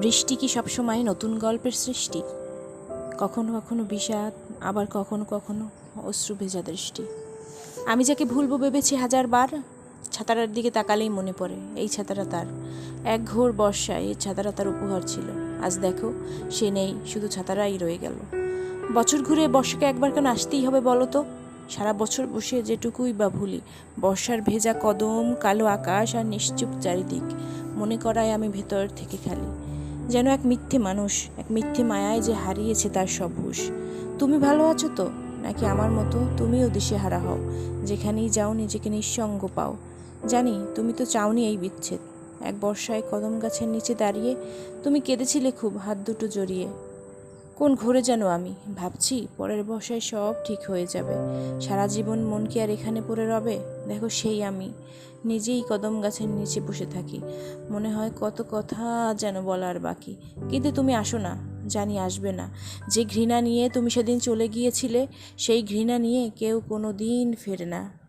বৃষ্টি কি সবসময় নতুন গল্পের সৃষ্টি? কখনো কখনো বিষাদ, আবার কখনো কখনো অশ্রু ভেজা দৃষ্টি। আমি যাকে ভুলবো ভেবেছি হাজার বার ছাতাটার দিকে তাকালেই মনে পড়ে, এই ছাতাটা তার। এক ঘোর বর্ষায় এই ছাতাটা তার উপহার ছিল। আজ দেখো, সে নেই, শুধু ছাতারাই রয়ে গেল। বছর ঘুরে বর্ষাকে একবার কেন আসতেই হবে বলো তো? সারা বছর বসে যেটুকুই বা ভুলি, বর্ষার ভেজা কদম, কালো আকাশ আর নিশ্চুপ চারিদিক। মনে করায় আমি ভেতর থেকে খালি যেন এক মিথ্যে মানুষ, এক মিথ্যে মায়ায় যে হারিয়েছে তার সব হুশ। তুমি ভালো আছো তো? নাকি আমার মতো তুমিও দিশেহারা হও? যেখানেই যাও নিজেকে নিঃসঙ্গ পাও। জানি, তুমি তো চাওনি এই বিচ্ছেদ। এক বর্ষায় কদম গাছের নিচে দাঁড়িয়ে তুমি কেঁদেছিলে খুব, হাত দুটো জড়িয়ে। কোন ঘরে যেন আমি? ভাবছি, পরের বসায় সব ঠিক হয়ে যাবে। সারা জীবন মন কি আর এখানে পড়ে রবে? দেখো সেই আমি। নিজেই কদম গাছের নিচে বসে থাকি। মনে হয় কত কথা যেন বলার বাকি। কিন্তু তুমি আসো না, জানি আসবে না। যে ঘৃণা নিয়ে তুমি সেদিন চলে গিয়েছিলে, সেই ঘৃণা নিয়ে কেউ কোনো দিন ফেরে না।